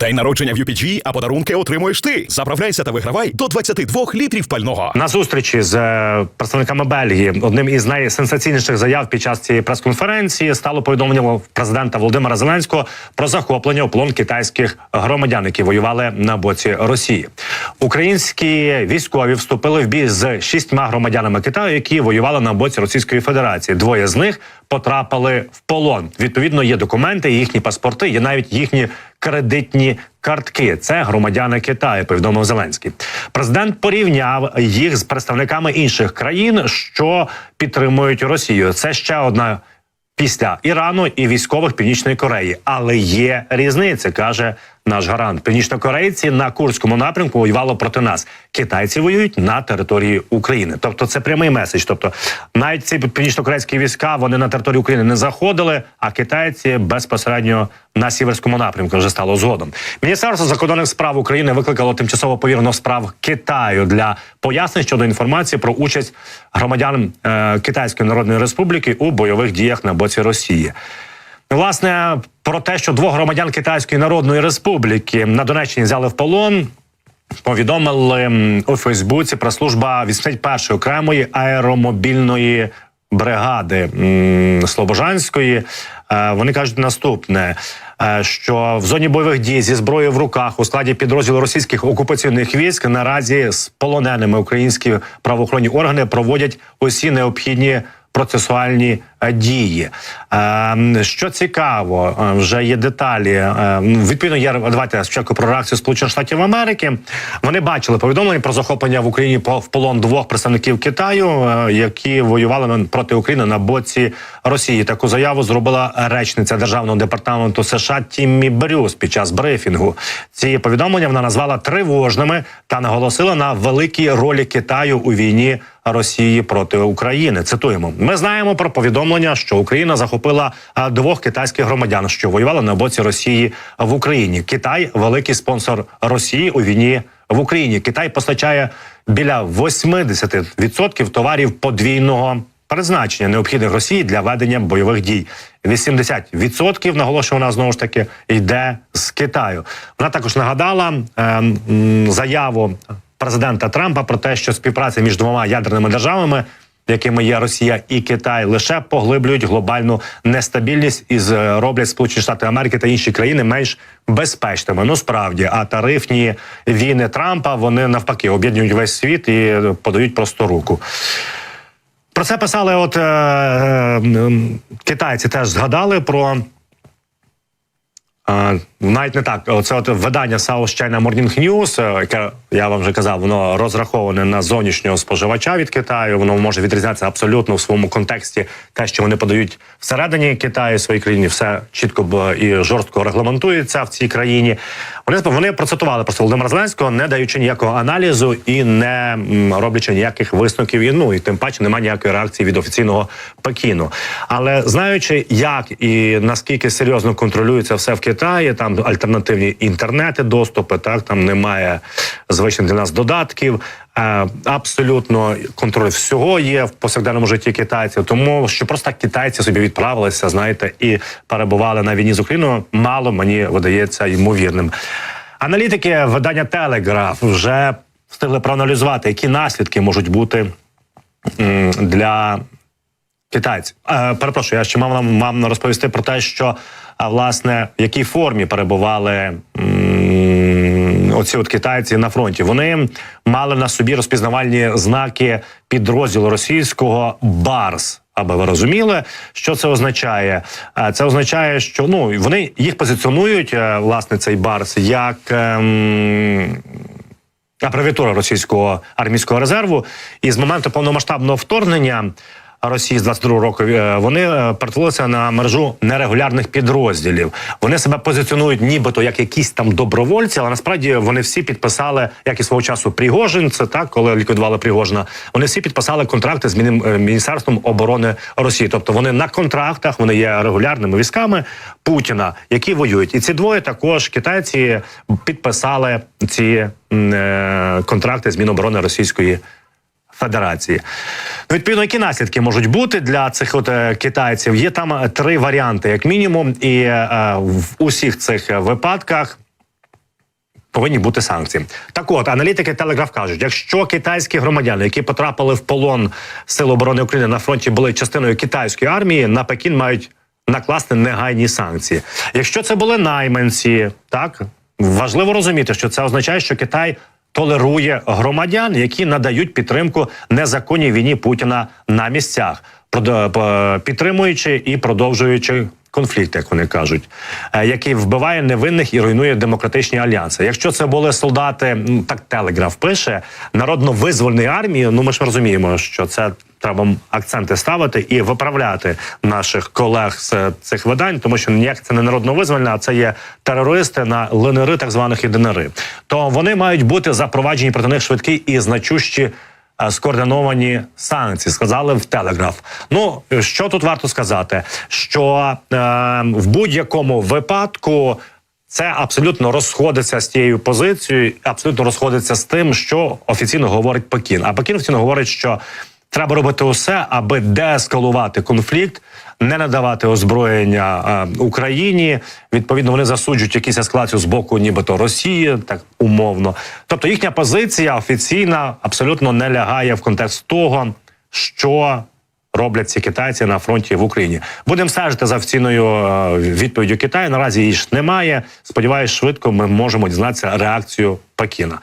День народження в UPG, а подарунки отримуєш ти. Заправляйся та вигравай до 22 літрів пального. На зустрічі з е, представниками Бельгії одним із найсенсаційніших заяв під час цієї прес-конференції стало повідомлення президента Володимира Зеленського про захоплення у полон китайських громадян, які воювали на боці Росії. Українські військові вступили в бій з шістьма громадянами Китаю, які воювали на боці Російської Федерації. Двоє з них потрапили в полон. Відповідно, є документи, їхні паспорти, є навіть їхні кредитні картки. Це громадяни Китаю. Повідомив Зеленський. Президент порівняв їх з представниками інших країн, що підтримують Росію. Це ще одна. Після Ірану і військових Північної Кореї, але є різниця, каже наш гарант. Північнокорейці на Курському напрямку воювали проти нас. Китайці воюють на території України. Тобто, це прямий меседж. Тобто, навіть ці північнокорейські війська вони на територію України не заходили, а китайці безпосередньо на сіверському напрямку вже стало згодом. Міністерство закордонних справ України викликало тимчасово повіреного справ Китаю для пояснень щодо інформації про участь громадян е, Китайської Народної Республіки у бойових діях на боці Росії. Власне, про те, що двох громадян Китайської Народної Республіки на Донеччині взяли в полон. Повідомили у Фейсбуці прес-служба 81-ї окремої аеромобільної бригади Слобожанської. Е, Вони кажуть наступне. е, Що в зоні бойових дій зі зброєю в руках у складі підрозділу російських окупаційних військ наразі з полоненими українські правоохоронні органи проводять усі необхідні процесуальні дії. Що цікаво, вже є деталі. Відповідно, є давайте спочатку про реакцію Сполучених Штатів Америки. Вони бачили повідомлення про захоплення в Україні в полон двох представників Китаю, які воювали проти України на боці Росії. Таку заяву зробила речниця державного департаменту США Тіммі Брюс під час брифінгу. Ці повідомлення вона назвала тривожними та наголосила на великій ролі Китаю у війні Росії проти України. Цитуємо: ми знаємо про повідомлення, що Україна захопила двох китайських громадян, що воювали на боці Росії в Україні. Китай великий спонсор Росії у війні в Україні. Китай постачає біля 80% товарів подвійного. Призначення необхідних Росії для ведення бойових дій 80% наголошує вона знову ж таки йде з Китаю. Вона також нагадала е, заяву президента Трампа про те, що співпраця між двома ядерними державами, якими є Росія і Китай, лише поглиблюють глобальну нестабільність і з- роблять Сполучені Штати Америки та інші країни менш безпечними. Ну справді, а тарифні війни Трампа вони навпаки об'єднують весь світ і подають просто руку. Про це писали, от е, е, китайці теж згадали про. Навіть не так. Це от видання South China Morning News, е, яке я вам вже казав, воно розраховане на зовнішнього споживача від Китаю. Воно може відрізнятися абсолютно в своєму контексті. Те, що вони подають всередині Китаю своїй країні, все чітко і жорстко регламентується в цій країні. Вони вони процитували просто Володимира Зеленського, не даючи ніякого аналізу і не роблячи ніяких висновків. І ну і тим паче немає ніякої реакції від офіційного Пекіну. Але знаючи, як і наскільки серйозно контролюється все в Китаї, там альтернативні інтернети, доступи, так там немає звичних для нас додатків. Е, Абсолютно контроль всього є в повсякденному житті китайців, тому що просто китайці собі відправилися, знаєте, і перебували на війні з Україною. Мало мені видається ймовірним. Аналітики видання Телеграф вже встигли проаналізувати, які наслідки можуть бути для китайців. Е, перепрошую, я ще мав вам, вам розповісти про те, що власне в якій формі перебували оці от китайці на фронті. Вони мали на собі розпізнавальні знаки підрозділу російського Барс. Аби ви розуміли, що це означає? Е, Це означає, що ну вони їх позиціонують, е, власне, цей барс як. ем, абревіатура російського армійського резерву. І з моменту повномасштабного вторгнення Росії з 22 року е, вони е, перетворилися на мережу нерегулярних підрозділів. Вони себе позиціонують, нібито як якісь там добровольці, але насправді вони всі підписали, як і свого часу Пригожин. Це так, коли ліквідували Пригожина. Вони всі підписали контракти з е, міністерством оборони Росії. Тобто вони на контрактах, вони є регулярними військами Путіна, які воюють. І ці двоє також китайці підписали ці контракти з Міноборони Російської Федерації. Ну, відповідно, які наслідки можуть бути для цих от е, китайців? Є там е, три варіанти, як мінімум, і е, в усіх цих е, випадках повинні бути санкції. Так от аналітики Телеграф кажуть, якщо китайські громадяни, які потрапили в полон Сил оборони України на фронті, були частиною китайської армії, на Пекін мають накласти негайні санкції. Якщо це були найманці, так важливо розуміти, що це означає, що Китай толерує громадян, які надають підтримку незаконній війні Путіна на місцях, підтримуючи і продовжуючи. Конфлікт, як вони кажуть, е, який вбиває невинних і руйнує демократичні альянси. Якщо це були солдати, так телеграф пише народно-визвольної армії. Ну ми ж розуміємо, що це треба акценти ставити і виправляти наших колег з е, цих видань, тому що ніяк це не народно-визвольне, а це є терористи на ЛНРи, так званих і. То вони мають бути запроваджені проти них швидкі і значущі скоординовані санкції, сказали в Телеграф. Ну що тут варто сказати? Що е, в будь-якому випадку. Це абсолютно розходиться з тією позицією, абсолютно розходиться з тим, що офіційно говорить Пекін. А Пекін офіційно говорить, що треба робити усе, аби деескалувати конфлікт, не надавати озброєння е, Україні. Відповідно, вони засуджують якісь ескалацію з боку, нібито Росії, так умовно. Тобто їхня позиція офіційна абсолютно не лягає в контекст того, що роблять ці китайці на фронті в Україні. Будемо стежити за офіційною е, відповіддю Китаю. Наразі її ж немає. Сподіваюсь, швидко ми можемо дізнатися реакцію Пекіна.